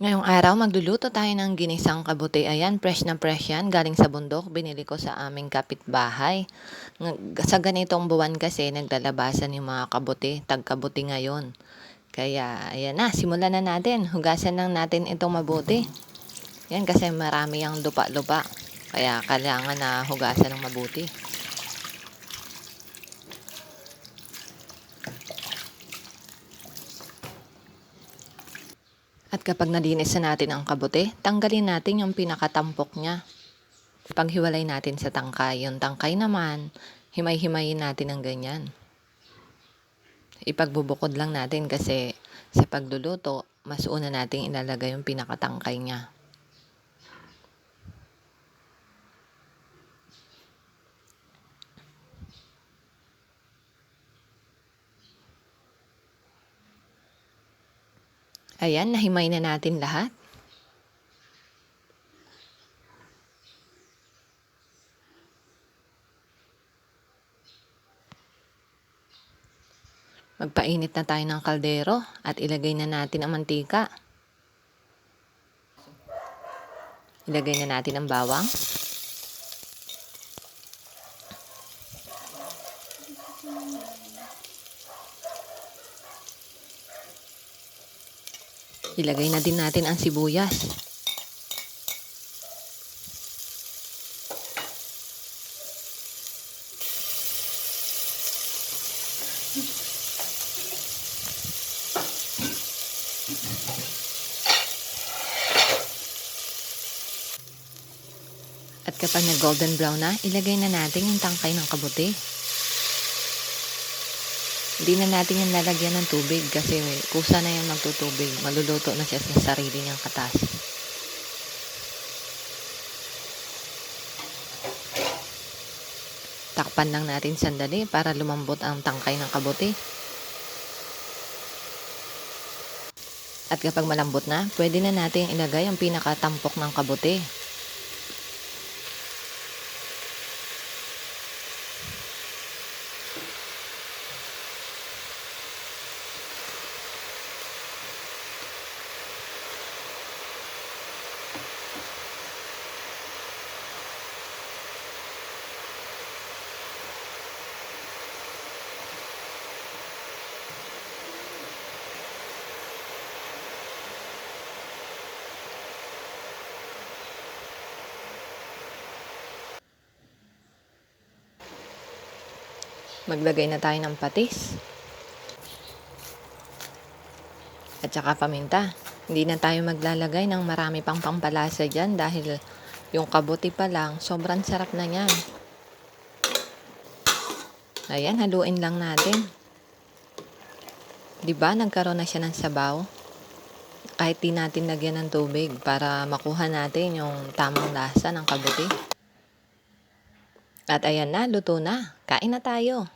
Ngayong araw, magluluto tayo ng ginisang kabuti. Ayan, fresh na fresh yan. Galing sa bundok. Binili ko sa aming kapitbahay. Sa ganitong buwan kasi, naglalabasan yung mga kabuti. Tagkabuti ngayon. Kaya, ayan na. Simulan na natin. Hugasan lang natin itong mabuti. Yan, kasi marami ang lupa-lupa. Kaya, kailangan na hugasan ng mabuti. At kapag nalinis na natin ang kabote, tanggalin natin yung pinakatampok niya. Paghiwalay natin sa tangkay. Yung tangkay naman, himay-himayin natin ng ganyan. Ipagbubukod lang natin kasi sa pagluluto, mas una nating ilalagay yung pinakatangkay niya. Ayan, nahimay na natin lahat. Magpainit na tayo ng kaldero at ilagay na natin ang mantika. Ilagay na natin ang bawang. Ilagay na din natin ang sibuyas. At kapag nag-golden brown na, ilagay na natin yung tangkay ng kabuti. Hindi na natin yung lalagyan ng tubig kasi kusa na yung magtutubig. Maluluto na siya sa sarili niyang katas. Takpan lang natin sandali para lumambot ang tangkay ng kabuti. At kapag malambot na, pwede na natin ilagay ang pinakatampok ng kabuti. Maglagay na tayo ng patis. At saka paminta. Hindi na tayo maglalagay ng marami pang pampalasa dyan dahil yung kabuti pa lang, sobrang sarap na yan. Ayan, haluin lang natin. 'Di ba nagkaroon na siya ng sabaw? Kahit di natin lagyan ng tubig para makuha natin yung tamang lasa ng kabuti. At ayan na, luto na. Kain na tayo.